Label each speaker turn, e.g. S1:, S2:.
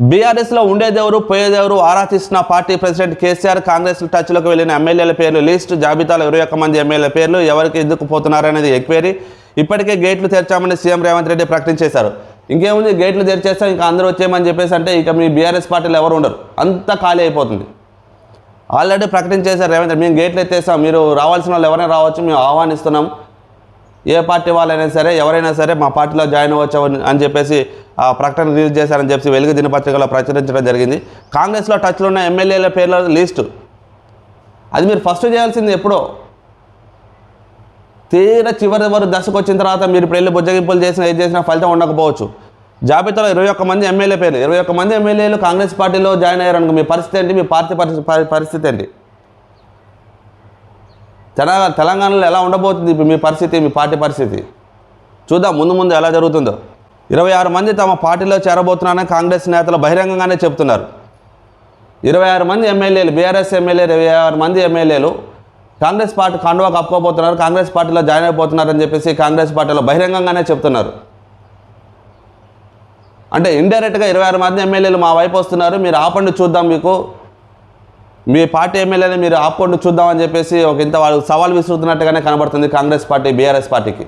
S1: బీఆర్ఎస్లో ఉండేదెవరు పోయేదెవరు ఆరా తీసిన పార్టీ ప్రెసిడెంట్ కేసీఆర్ కాంగ్రెస్ టచ్లోకి వెళ్ళిన ఎమ్మెల్యేల పేర్లు లిస్ట్ జాబితాలో ఇరవై ఒక్క మంది ఎమ్మెల్యేల పేర్లు ఎవరికి ఎందుకు పోతున్నారనేది ఎక్వైరీ. ఇప్పటికే గేట్లు తెరిచామని సీఎం రేవంత్ రెడ్డి ప్రకటించేశారు. ఇంకేముంది గేట్లు తెరిచేస్తాం ఇంకా అందరూ వచ్చేయమని చెప్పేసి అంటే ఇక మీ బీఆర్ఎస్ పార్టీలో ఎవరు ఉండరు. అంతా ఖాళీ అయిపోతుంది. ఆల్రెడీ ప్రకటించేశారు రేవంత్ రెడ్డి మేము గేట్లు ఎత్తేస్తాం మీరు రావాల్సిన వాళ్ళు ఎవరైనా రావచ్చు మేము ఆహ్వానిస్తున్నాం. ఏ పార్టీ వాళ్ళైనా సరే ఎవరైనా సరే మా పార్టీలో జాయిన్ అవ్వచ్చు అని- అని చెప్పేసి ఆ ప్రకటన రిలీజ్ చేశారని చెప్పి వెలుగు దినపత్రికలో ప్రచురించడం జరిగింది. కాంగ్రెస్లో టచ్లో ఉన్న ఎమ్మెల్యేల పేర్ల లిస్టు. అది మీరు ఫస్ట్ చేయాల్సింది ఎప్పుడో. తీరా చివరి వరకు దశకు వచ్చిన తర్వాత మీరు ఇప్పుడు వెళ్ళి బుజ్జగింపులు చేసినా ఏది చేసినా ఫలితం ఉండకపోవచ్చు. జాబితాలో ఇరవై ఒక్క మంది ఎమ్మెల్యే పేర్లు. ఇరవై ఒక్క మంది ఎమ్మెల్యేలు కాంగ్రెస్ పార్టీలో జాయిన్ అయ్యారనుకో మీ పరిస్థితి ఏంటి? మీ పార్టీ పరిస్థితి పరిస్థితి ఏంటి? తెలంగాణ తెలంగాణలో ఎలా ఉండబోతుంది ఇప్పుడు మీ పరిస్థితి మీ పార్టీ పరిస్థితి? చూద్దాం ముందు ముందు ఎలా జరుగుతుందో. ఇరవై ఆరు మంది తమ పార్టీలో చేరబోతున్నారని కాంగ్రెస్ నేతలు బహిరంగంగానే చెప్తున్నారు ఇరవై ఆరు మంది ఎమ్మెల్యేలు బీఆర్ఎస్ ఎమ్మెల్యేలు ఇరవై ఆరు మంది ఎమ్మెల్యేలు కాంగ్రెస్ పార్టీ కండువా కప్పుకోబోతున్నారు కాంగ్రెస్ పార్టీలో జాయిన్ అయిపోతున్నారని చెప్పేసి కాంగ్రెస్ పార్టీలో బహిరంగంగానే చెప్తున్నారు అంటే ఇండైరెక్ట్గా ఇరవై ఆరు మంది ఎమ్మెల్యేలు మా వైపు వస్తున్నారు మీరు ఆపండి చూద్దాం మీకు. మీ పార్టీ ఎమ్మెల్యేని మీరు ఆపుకుంటూ చూద్దామని చెప్పేసి ఒక ఇంత వాళ్ళు సవాల్ విసురుతున్నట్టుగానే కనబడుతుంది కాంగ్రెస్ పార్టీ బీఆర్ఎస్ పార్టీకి.